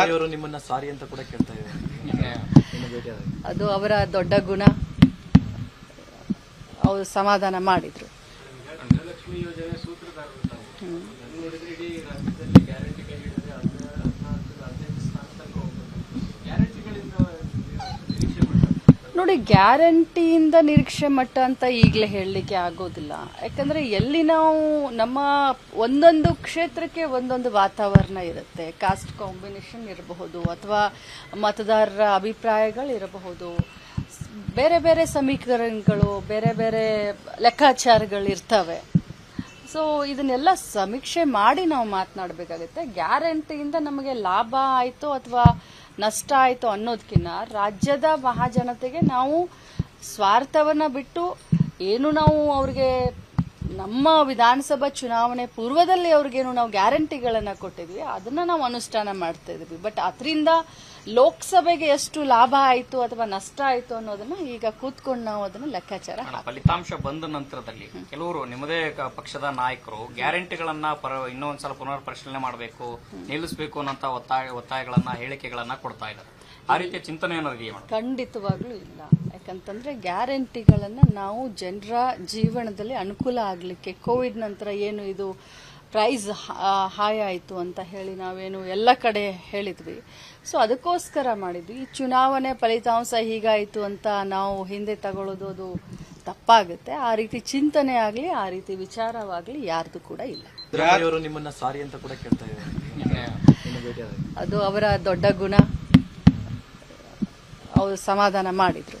ಅವರು ನಿಮ್ಮನ್ನ ಸಾರಿ ಅಂತ ಕೂಡ ಕೇಳ್ತಾ ಇದ್ದಾರೆ. ಅದು ಅವರ ದೊಡ್ಡ ಗುಣ. ಅವರು ಸಮಾಧಾನ ಮಾಡಿದ್ರು. ಯೋಜನೆ ಸೂತ್ರಧಾರರು ನೋಡಿ, ಗ್ಯಾರಂಟಿಯಿಂದ ನಿರೀಕ್ಷೆ ಮಟ್ಟ ಅಂತ ಈಗಲೇ ಹೇಳಲಿಕ್ಕೆ ಆಗೋದಿಲ್ಲ. ಯಾಕಂದರೆ ಎಲ್ಲಿ ನಾವು ನಮ್ಮ ಒಂದೊಂದು ಕ್ಷೇತ್ರಕ್ಕೆ ಒಂದೊಂದು ವಾತಾವರಣ ಇರುತ್ತೆ. ಕಾಸ್ಟ್ ಕಾಂಬಿನೇಷನ್ ಇರಬಹುದು ಅಥವಾ ಮತದಾರರ ಅಭಿಪ್ರಾಯಗಳು ಇರಬಹುದು. ಬೇರೆ ಬೇರೆ ಸಮೀಕರಣಗಳು, ಬೇರೆ ಬೇರೆ ಲೆಕ್ಕಾಚಾರಗಳು ಇರ್ತವೆ. ಸೊ ಇದನ್ನೆಲ್ಲ ಸಮೀಕ್ಷೆ ಮಾಡಿ ನಾವು ಮಾತನಾಡಬೇಕಾಗುತ್ತೆ. ಗ್ಯಾರಂಟಿಯಿಂದ ನಮಗೆ ಲಾಭ ಆಯಿತು ಅಥವಾ ನಷ್ಟ ಆಯಿತು ಅನ್ನೋದಕ್ಕಿಂತ ರಾಜ್ಯದ ಮಹಾಜನತೆಗೆ ನಾವು ಸ್ವಾರ್ಥವನ್ನು ಬಿಟ್ಟು ಏನು ನಾವು ಅವ್ರಿಗೆ ನಮ್ಮ ವಿಧಾನಸಭಾ ಚುನಾವಣೆ ಪೂರ್ವದಲ್ಲಿ ಅವ್ರಿಗೇನು ನಾವು ಗ್ಯಾರಂಟಿಗಳನ್ನು ಕೊಟ್ಟಿದ್ವಿ ಅದನ್ನ ನಾವು ಅನುಷ್ಠಾನ ಮಾಡ್ತಾ ಇದ್ವಿ. ಬಟ್ ಅದರಿಂದ ಲೋಕಸಭೆಗೆ ಎಷ್ಟು ಲಾಭ ಆಯಿತು ಅಥವಾ ನಷ್ಟ ಆಯಿತು ಅನ್ನೋದನ್ನ ಈಗ ಕೂತ್ಕೊಂಡು ನಾವು ಅದನ್ನ ಲೆಕ್ಕಾಚಾರ ಫಲಿತಾಂಶ ಬಂದ ನಂತರದಲ್ಲಿ ಕೆಲವರು ನಿಮ್ಮದೇ ಪಕ್ಷದ ನಾಯಕರು ಗ್ಯಾರಂಟಿಗಳನ್ನ ಪರ ಇನ್ನೊಂದ್ಸಲ ಪುನರ್ ಪರಿಶೀಲನೆ ಮಾಡಬೇಕು ನಿಲ್ಲಿಸಬೇಕು ಅನ್ನೋ ಒತ್ತಾಯ ಒತ್ತಾಯಗಳನ್ನ ಹೇಳಿಕೆಗಳನ್ನ ಕೊಡ್ತಾ ಇದ್ದಾರೆ. ಆ ರೀತಿಯ ಚಿಂತನೆ ಏನಾದ್ರು ಖಂಡಿತವಾಗ್ಲೂ ಇಲ್ಲ. ಯಾಕಂತಂದ್ರೆ ಗ್ಯಾರಂಟಿಗಳನ್ನ ನಾವು ಜನರ ಜೀವನದಲ್ಲಿ ಅನುಕೂಲ ಆಗಲಿಕ್ಕೆ. ಕೋವಿಡ್ ನಂತರ ಏನು ಇದು ಪ್ರೈಸ್ ಹಾಯ್ ಆಯಿತು ಅಂತ ಹೇಳಿ ನಾವೇನು ಎಲ್ಲ ಕಡೆ ಹೇಳಿದ್ವಿ. ಸೊ ಅದಕ್ಕೋಸ್ಕರ ಮಾಡಿದ್ವಿ. ಈ ಚುನಾವಣೆ ಫಲಿತಾಂಶ ಹೀಗಾಯಿತು ಅಂತ ನಾವು ಹಿಂದೆ ತಗೊಳ್ಳೋದು ಅದು ತಪ್ಪಾಗುತ್ತೆ. ಆ ರೀತಿ ಚಿಂತನೆ ಆಗಲಿ ಆ ರೀತಿ ವಿಚಾರವಾಗಲಿ ಯಾರ್ದು ಕೂಡ ಇಲ್ಲ. ನಿಮ್ಮನ್ನ ಸಾರಿ ಅಂತ ಕೂಡ ಕೇಳ್ತಾ. ಅದು ಅವರ ದೊಡ್ಡ ಗುಣ. ಅವರು ಸಮಾಧಾನ ಮಾಡಿದ್ರು.